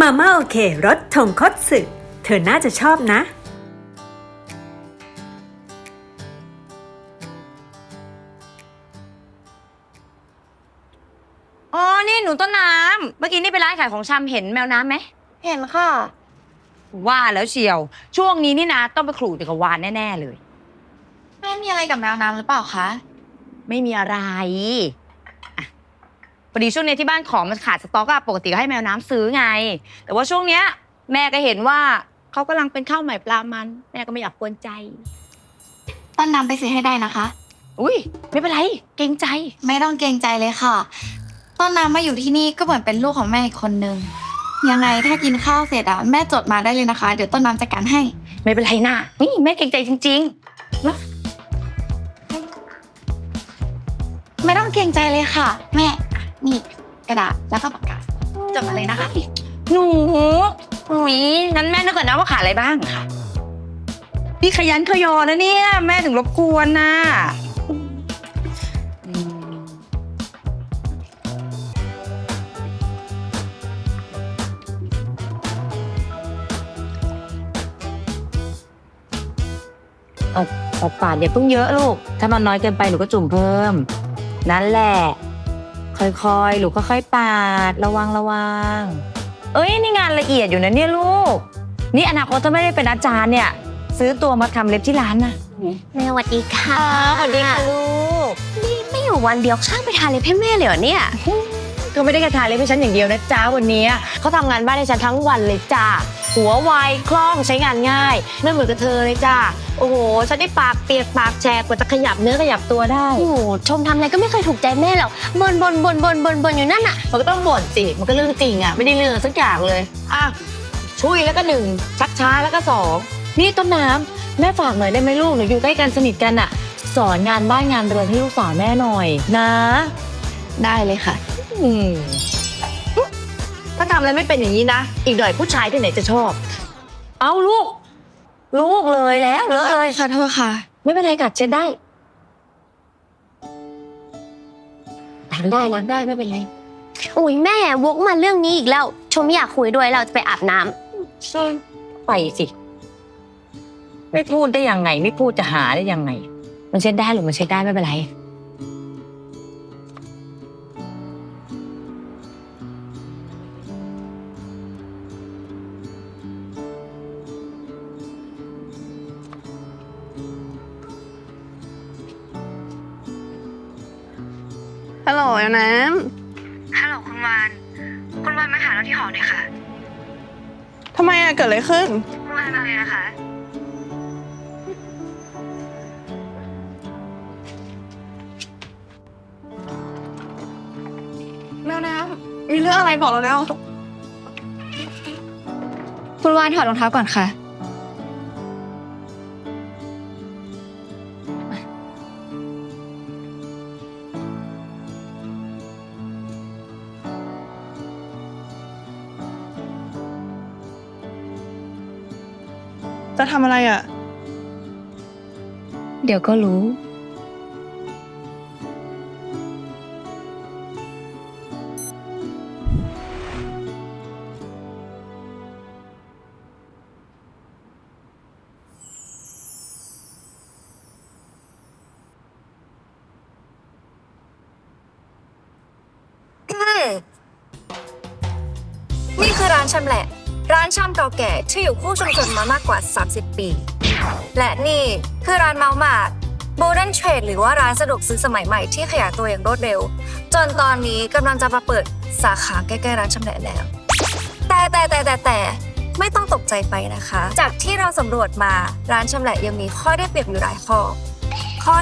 มาม่าโอเครสทงคตสึเธอน่าจะชอบนะ อ๋อ นี่หนูต้นน้ำ เมื่อกี้นี่ไปร้านขายของชำเห็นแมวน้ำไหม เห็นค่ะ ว่าแล้วเชียว ช่วงนี้นี่นะ ต้องไปขลู่อยู่กับวานแน่ ๆ เลย แม่มีอะไรกับแมวน้ำหรือเปล่าคะ ไม่มีอะไรอะ พอดีช่วงนี้ที่บ้านของมันขาดสต็อกอะปกติก็ให้แมวน้ำซื้อไง แต่ว่าช่วงเนี้ยแม่ก็เห็นว่าเขากำลังเป็นข้าวใหม่ปลามัน แม่ก็ไม่อยากกวนใจ ต้นน้ำไปซื้อให้ได้นะคะ อุ้ยไม่เป็นไร เกรงใจ ไม่ต้องเกรงใจเลยค่ะ ต้นน้ำมาอยู่ที่นี่ก็เหมือนเป็นลูกของแม่อีกคนนึง ยังไงถ้ากินข้าวเสร็จอะแม่จดมาได้เลยนะคะ เดี๋ยวต้นน้ำจัดการให้ ไม่เป็นไรนะนี่แม่เกรงใจจริงไม่ต้องเกรงใจเลยค่ะ แม่ นี่กระดาษแล้วก็ปากกาจดมาเลยนะคะๆหนูอุ้ยงั้นแม่นึกก่อนนะว่าขาดอะไรบ้างค่ะพี่ขยันขยอนะเนี่ย แม่ถึงรบกวนนะอืมเอาเอาปาดอย่าเพิ่งเยอะลูก ถ้ามันน้อยเกินไปหนูก็จุ่มเพิ่ม นั่นแหละ ค่อยๆ ลูกค่อยๆ ปาด ระวังระวัง เอ้ยนี่งานละเอียดอยู่นะเนี่ยลูก นี่อนาคตถ้าไม่ได้เป็นอาจารย์เนี่ย ซื้อตัวมาทำเล็บที่ร้านนะแม่สวัสดีค่ะสวัสดีค่ะลูก นี่ไม่อยู่วันเดียวช่างไปทานเลยให้แม่เลยเหรอเนี่ยก็ไม่ได้กระทาเล็บให้ฉันอย่างเดียวนะจ้าวันเนี้ยเขาทำงานบ้านให้ฉันทั้งวันเลยจ้า หัวไวคล่องใช้งานง่าย ไม่เหมือนกับเธอเลยจ้าโอ้โหฉันได้ปากเปียกปากแฉกกว่าจะขยับเนื้อขยับตัวได้ โอ้โหชมทำอะไรก็ไม่เคยถูกใจแม่หรอกบนบนบนบนบนบนอยู่นั่นน่ะ มันก็ต้องบ่นสิ มันก็เรื่องจริงอะ ไม่ได้เรื่องสักอย่างเลย อะช่วยแล้วก็หนึ่งชักช้าแล้วก็สองนี่ต้นน้ำแม่ฝากหน่อยได้ไหมลูกหนูอยู่ใกล้กันสนิทกันอะ สอนงานบ้านงานเรือนให้ลูกสาวแม่หน่อยนะ ได้เลยค่ะ อืม ถ้าทำอะไรไม่เป็นอย่างนี้นะ อีกหน่อยผู้ชายที่ไหนจะชอบ เอาลูก ลูกเลยแล้วเลอะเลยขอโทษค่ะ ไม่เป็นไรกัดเช็ดได้ล้างได้ล้างได้ไม่เป็นไร อุ้ยแม่วกมาเรื่องนี้อีกแล้ว ชมอยากคุยด้วยเราจะไปอาบน้ำไปสิ ไม่พูดได้ยังไง ไม่พูดจะหาได้ยังไง มันเช็ดได้หรือมันเช็ดได้ไม่เป็นไร ฮัลโหลแอลน้ฮัลโหลคุณวาน คุณวานมาหาเราที่หอหน่อยค่ะำทำไมอะเกิดอะไรขึ้น คุณวานมาเลยนะคะแมวน้ำมีเรื่องอะไรบอกเราแล้ว คุณวานถอดรองเท้าก่อนค่ะ จะทำอะไรอะเดี๋ยวก็รู้ นี่คือร้านชำแหละ ร้านชำเก่าแก่ที่อยู่คู่ชุมชนมามากกว่า 30 ปี และนี่คือร้านเมาส์มาร์ทโบเดนเทรดหรือว่าร้านสะดวกซื้อสมัยใหม่ที่ขยายตัวอย่างรวดเร็ว จนตอนนี้กำลังจะมาเปิดสาขาใกล้ๆร้านชำแหละแล้ว แต่แต่แต่แต่แต่ไม่ต้องตกใจไปนะคะ จากที่เราสำรวจมาร้านชำแหละยังมีข้อได้เปรียบอยู่หลายข้อ ข้อ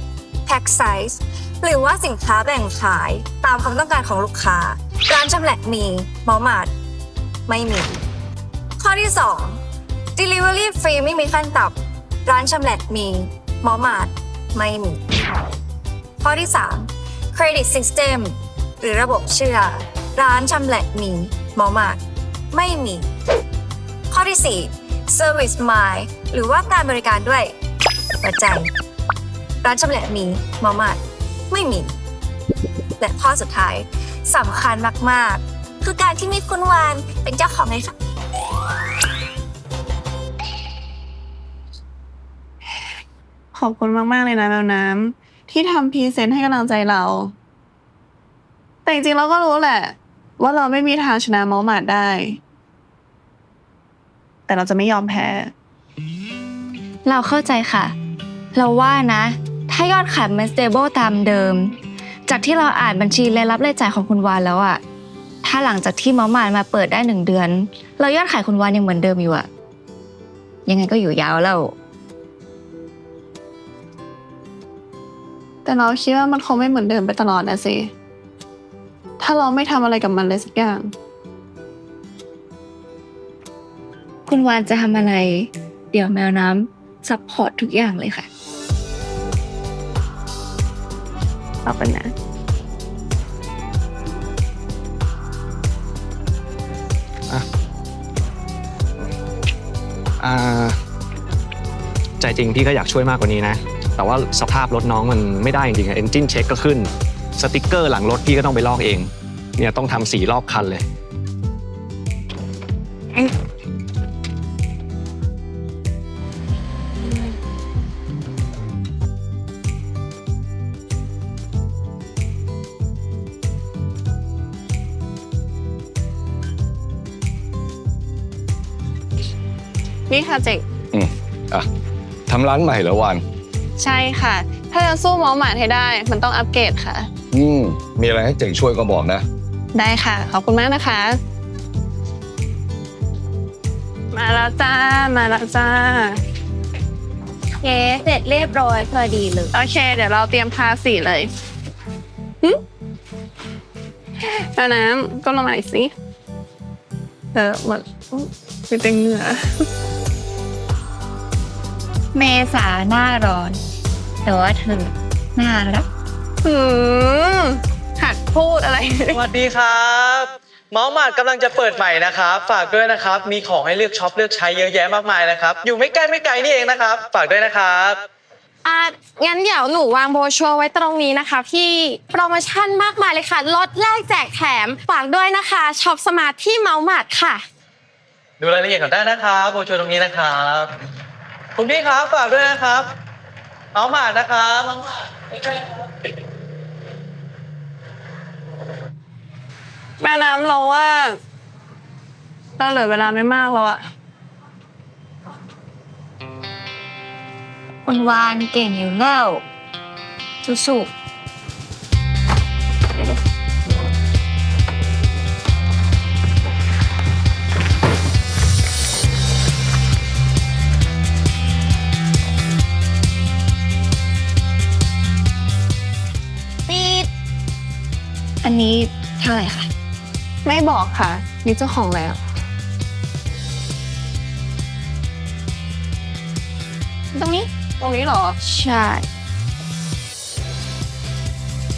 1 pack size หรือว่าสินค้าแบ่งขายตามความต้องการของลูกค้า ร้านชำแหละมีเมาส์มาร์ทไม่มี ข้อที่ 2 delivery ฟรีไม่มีขั้นต่ำร้านชำแหละมีเมาส์มาร์ทไม่มี ข้อที่ 3 credit system หรือระบบเชื่อ ร้านชำแหละมีเมาส์มาร์ทไม่มี ข้อที่ 4 service mile หรือว่าการบริการด้วยหัวใจ ร้านชำแหละมีเมาส์มาร์ทไม่มี และข้อสุดท้ายสำคัญมาก ๆ คือการที่มีคุณวานเป็นเจ้าของไง ขอบคุณมากๆเลยนะแมวน้ำที่ทำพรีเซนต์ให้กำลังใจเรา แต่จริงๆเราก็รู้แหละ ว่าเราไม่มีทางชนะมาส์หมาดได้ แต่เราจะไม่ยอมแพ้ เราเข้าใจค่ะ เราว่านะ ถ้ายอดขายมัน stable ตามเดิม จากที่เราอ่านบัญชีรายรับรายจ่ายของคุณวานแล้วอะถ้าหลังจากที่มาส์มามาเปิดได้หนึ่งเดือน เรายอดขายคุณวานยังเหมือนเดิมอยู่อะยังไงก็อยู่ยาวแล้ว แต่เราคิดว่ามันคงไม่เหมือนเดิมไปตลอดนะสิ ถ้าเราไม่ทำอะไรกับมันเลยสักอย่าง คุณวานจะทำอะไร เดี๋ยวแมวน้ำซัพพอร์ตทุกอย่างเลยค่ะขอบคุณนะ อ่า ใจจริงพี่ก็อยากช่วยมากกว่านี้นะ แต่ว่าสภาพรถน้องมันไม่ได้จริงๆอะเอนจินเช็คก็ขึ้น สติกเกอร์หลังรถพี่ก็ต้องไปลอกเอง เนี่ยต้องทำสีรอบคันเลยนี่ค่ะเจ๋งอะทำร้านใหม่เหรอวาน ใช่ค่ะ ถ้าจะสู้เมาส์หมาดให้ได้ มันต้องอัปเกรดค่ะ อืมมีอะไรให้เจ๋งช่วยก็บอกนะ ได้ค่ะ ขอบคุณมากนะคะ มาแล้วจ้า มาแล้วจ้า เคเสร็จเรียบร้อยพอดีเลย โอเค เดี๋ยวเราเตรียมทาสีเลยหึเอาน้ำก็ลงมาหน่อยสิเออหมดเป็นเต็งเหงื่อ เมษาหน้าร้อน แต่ว่าเธอน่ารักหืมหัดพูดอะไร สวัสดีครับ เมาส์มาดกำลังจะเปิดใหม่นะครับ ฝากด้วยนะครับ มีของให้เลือกช็อปเลือกใช้เยอะแยะมากมายนะครับ อยู่ไม่ใกล้ไม่ไกลนี่เองนะครับ ฝากด้วยนะครับ อะงั้นเดี๋ยวหนูวางโบรชัวร์ไว้ตรงนี้นะคะ พี่โปรโมชั่นมากมายเลยค่ะลดแลกแจกแถมฝากด้วยนะคะช็อปสมาร์ทที่เมาส์มาดค่ะ ดูรายละเอียดก่อนได้นะครับโบรชัวร์ตรงนี้นะครับ คุณพี่ครับฝากด้วยนะครับ เมาส์มาดนะครับเมาส์มาดใกล้ๆครับแม่น้ำเราว่าเราเหลือเวลาไม่มากแล้วอะคุณวานเก่งอยู่แล้วสู้ๆ ท่าไหร่คะไม่บอกค่ะ มีเจ้าของแล้ว ตรงนี้ ตรงนี้เหรอ ใช่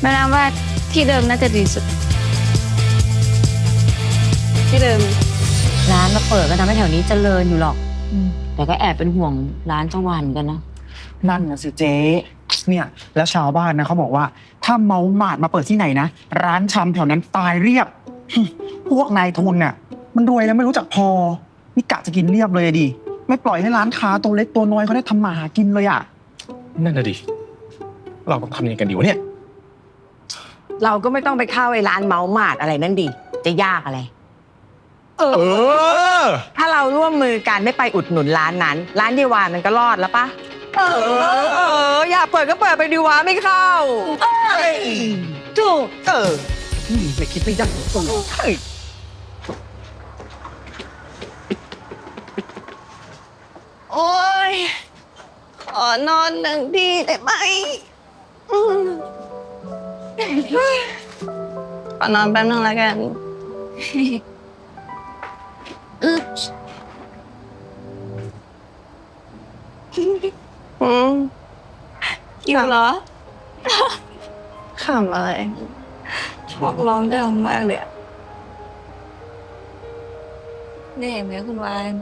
แม่น้ำว่าที่เดิมน่าจะดีสุด ที่เดิม ร้านมาเปิดก็ทำให้แถวนี้เจริญอยู่หรอก แต่ก็แอบเป็นห่วงร้านเจ้าวันกันนะ นั่นนะสิเจ๊เนี่ย แล้วชาวบ้านนะเขาบอกว่า ถ้าเมาหมาดมาเปิดที่ไหนนะ ร้านชำแถวนั้นตายเรียบ พวกนายทุนน่ะ มันรวยแล้วไม่รู้จักพอ นี่กะจะกินเรียบเลยอะดิ ไม่ปล่อยให้ร้านค้าตัวเล็กตัวน้อยเขาได้ทำมาหากินเลยอะนั่นน่ะดิ เราต้องทำยังไงกันดีวะเนี่ย เราก็ไม่ต้องไปเข้าไอ้ร้านเมาส์มาดอะไรนั่นดิ จะยากอะไร เอเออ อ ถ้าเราร่วมมือกันไม่ไปอุดหนุนร้านนั้น ร้านเดียวานมันก็รอดแล้วปะ เออ เออ อยากเปิดก็เปิดไปดีวะไม่เข้าถูกเออไม่คิดไม่ได้เฮ้ยโอ้ย ขอนอนหนึ่งที่ได้ไหมอืมขอนอนแป๊บนึงแล้วกันอึ๊บอืม อยู่เหรอขำอะไรบอกร้องดังมากเลยอะเหนื่อยไหมคุณวาน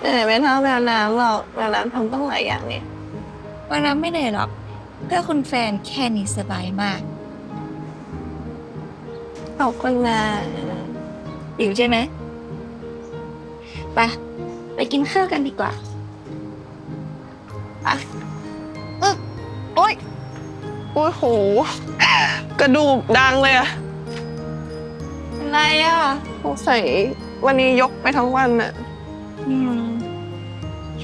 แต่ไม่เท่าแมวน้ำหรอกแมวน้ำทำต้องหลายอย่างเนี่ยวันนั้นไม่เหนื่อยหรอก เพื่อคุณแฟนแค่นี้สบายมากขอบคุณนะหิวใช่ไหมไปไปกินข้าวกันดีกว่า โอ๊ยโอ้ยโห กระดูกดังเลยอะอะไรอะสงสัยวันนี้ยกไปทั้งวันอะอืม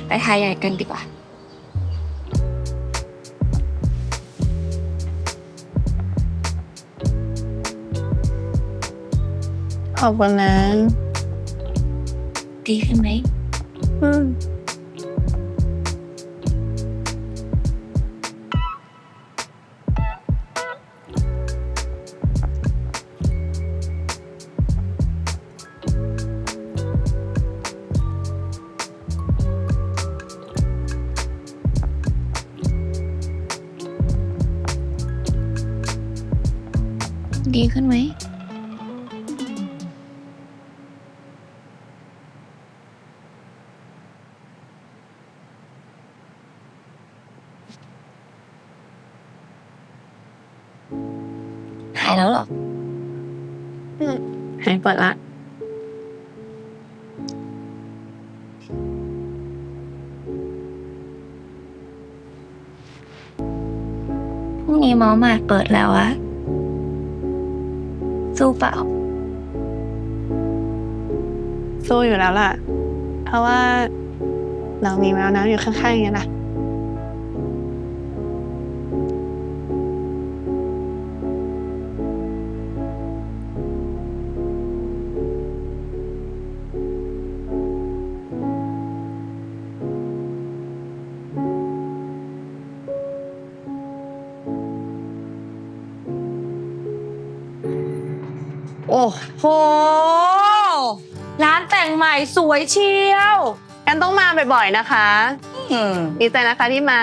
ไปทายใหญ่กันดีกว่า ขอบคุณนะ ดีขึ้นไหม อืม ดีขึ้นไหมหายแล้วเหรอหายปวดละ พรุ่งนี้เมาส์มาดเปิดแล้วอะ สู้เปล่า สู้อยู่แล้วล่ะ เพราะว่า เรามีแมวน้ำอยู่ข้างๆอย่างนี้นะ โอ้โห ร้านแต่งใหม่สวยเชียว กันต้องมาบ่อยๆนะคะอืมดีใจนะคะที่มา